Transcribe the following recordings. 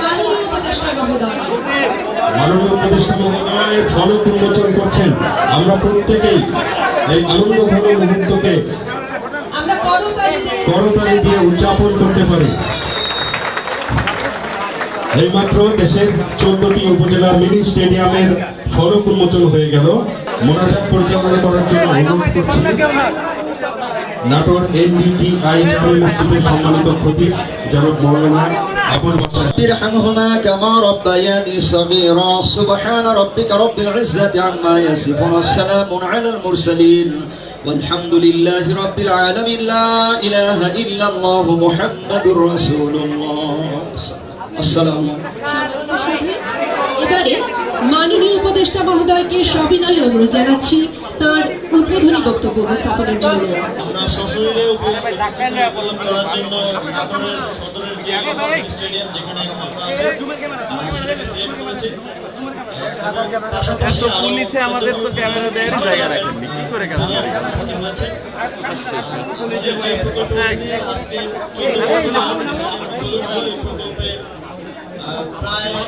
মাননীয় উপদেষ্টা মহোদয় মাননীয় উপদেষ্টা মহোদয় ফলক উন্মোচন করছেন। আমরা প্রত্যেকেই এই আনন্দ ঘন মুহূর্তকে করতালি দিয়ে উদযাপন করতে পারি। এইমাত্র দেশের চোদ্দটি উপজেলার মিনি স্টেডিয়ামের ফলক উন্মোচন হয়ে গেল। মোনাজাত পরিচালনা করার জন্য অনুরোধ করছি নাটোর এনডিটিআই জামে মসজিদের সম্মানিত খতিব জনক মৌলানা আবুল বাসার ارحمهما كما ربياني صغيرا سبحان ربك رب العزة عما يصفون والسلام على المرسلين والحمد لله رب العالمين لا إله إلا الله محمد رسول الله السلام সম্মানিত সুধী এবারে মাননীয় উপদেষ্টা মহোদয়কে সবিনয় অনুরোধ জানাচ্ছি তার উদ্বোধনী বক্তব্য উপস্থাপনের জন্য। আমরা সশরীরে করার জন্য নাটোরের সদরের যে স্টেডিয়াম যেখানে আমরা আছি আহ, সেটাকে সিলেক্ট করেছি। এবং পাশাপাশি পুলিশে আমাদের তো ক্যামেরা দেওয়ারই জায়গা রাখেননি কি করে কাজ করে? আজকে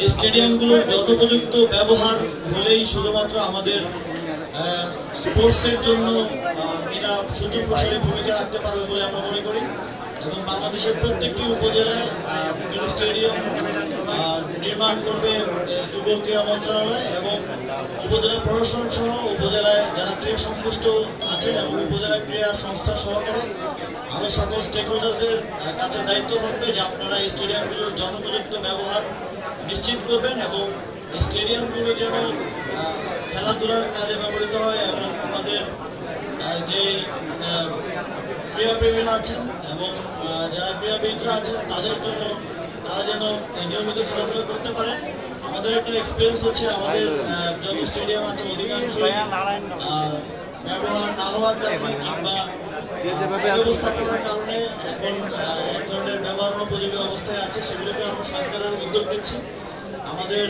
এই স্টেডিয়ামগুলোর যথোপযুক্ত ব্যবহার হলেই শুধুমাত্র আমাদের স্পোর্টসের জন্য এরা এটা সুদূর প্রসারে ভূমিকা রাখতে পারবে বলে আমরা মনে করি। এবং বাংলাদেশের প্রত্যেকটি উপজেলায় স্টেডিয়াম নির্মাণ করবে যুব ক্রীড়া মন্ত্রণালয় এবং উপজেলা প্রশাসন সহ ক্রীড়া সংশ্লিষ্ট আছেন এবং উপজেলা ক্রীড়া সংস্থা সহকারে। আরও সকল স্টেক হোল্ডারদের কাছে দায়িত্ব থাকবে যে আপনারা এই স্টেডিয়ামগুলোর যথোপযুক্ত ব্যবহার নিশ্চিত করবেন এবং এই স্টেডিয়ামগুলো যেন খেলাধুলার কাজে ব্যবহৃত হয় এবং আমাদের যে ক্রীড়াপ্রেমীরা আছেন এবং যারা ক্রীড়াবিদরা আছেন তাদের জন্য তারা যেন নিয়মিত খেলাধুলা করতে পারে। আমাদের একটা এক্সপিরিয়েন্স হচ্ছে আমাদের যত স্টেডিয়াম আছে অধিকাংশই আহ, ব্যবহার না হওয়ার কারণে কিংবা ব্যবস্থাপনার কারণে এখন এক ধরনের ব্যবহার উপযোগী অবস্থায় আছে সেগুলোকে আমরা সংস্কারের উদ্যোগ নিচ্ছি। আমাদের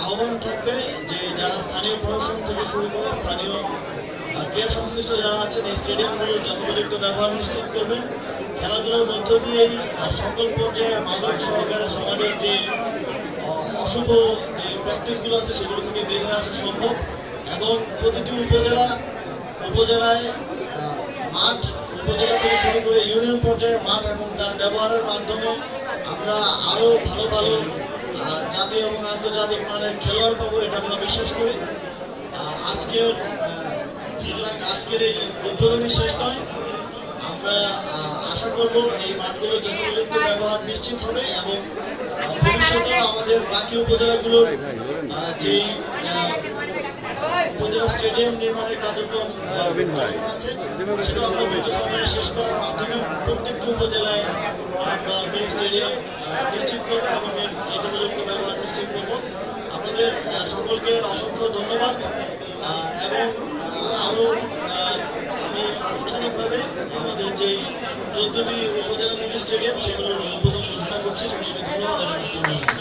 আহ্বান থাকবে যে যারা স্থানীয় প্রশাসন থেকে শুরু করে স্থানীয় ক্রীড়া সংশ্লিষ্ট যারা আছেন এই স্টেডিয়ামগুলোর যথোপযুক্ত ব্যবহার নিশ্চিত করবেন। খেলাধুলার মধ্য দিয়েই সকল পর্যায়ে মাদক সহকারে সমাজের যে অশুভ যে প্র্যাকটিসগুলো আছে সেগুলো থেকে বের হয়ে আসা সম্ভব। এবং প্রতিটি উপজেলা, উপজেলায় মাঠ, উপজেলা থেকে শুরু করে ইউনিয়ন পর্যায়ে মাঠ এবং তার ব্যবহারের মাধ্যমে আমরা আরও ভালো ভালো জাতীয় এবং আন্তর্জাতিক মানের খেলোয়াড় পাবো, এটা আমরা বিশ্বাস করি। আজকের সুতরাং আজকের এই উদ্বোধনী শেষ নয়। আমরা আশা করব এই মাঠগুলোর যথোপযুক্ত ব্যবহার নিশ্চিত হবে এবং আহ, আমাদের বাকি উপজেলাগুলোর যেই উপজেলা স্টেডিয়াম নির্মাণের কার্যক্রম আছে সেটা আমরা দ্রুত সময়ে শেষ করার মাধ্যমে প্রত্যেকটি উপজেলায় আমরা মিনি স্টেডিয়াম নিশ্চিত করব এবং এর যথোপযুক্ত ব্যবহার নিশ্চিত করব। আপনাদের সকলকে অসংখ্য ধন্যবাদ। এবং আরও আমি আনুষ্ঠানিকভাবে আমাদের যেই চোদ্দটি উপজেলা মিনি স্টেডিয়াম সেগুলোর 这就是一个多样的练习你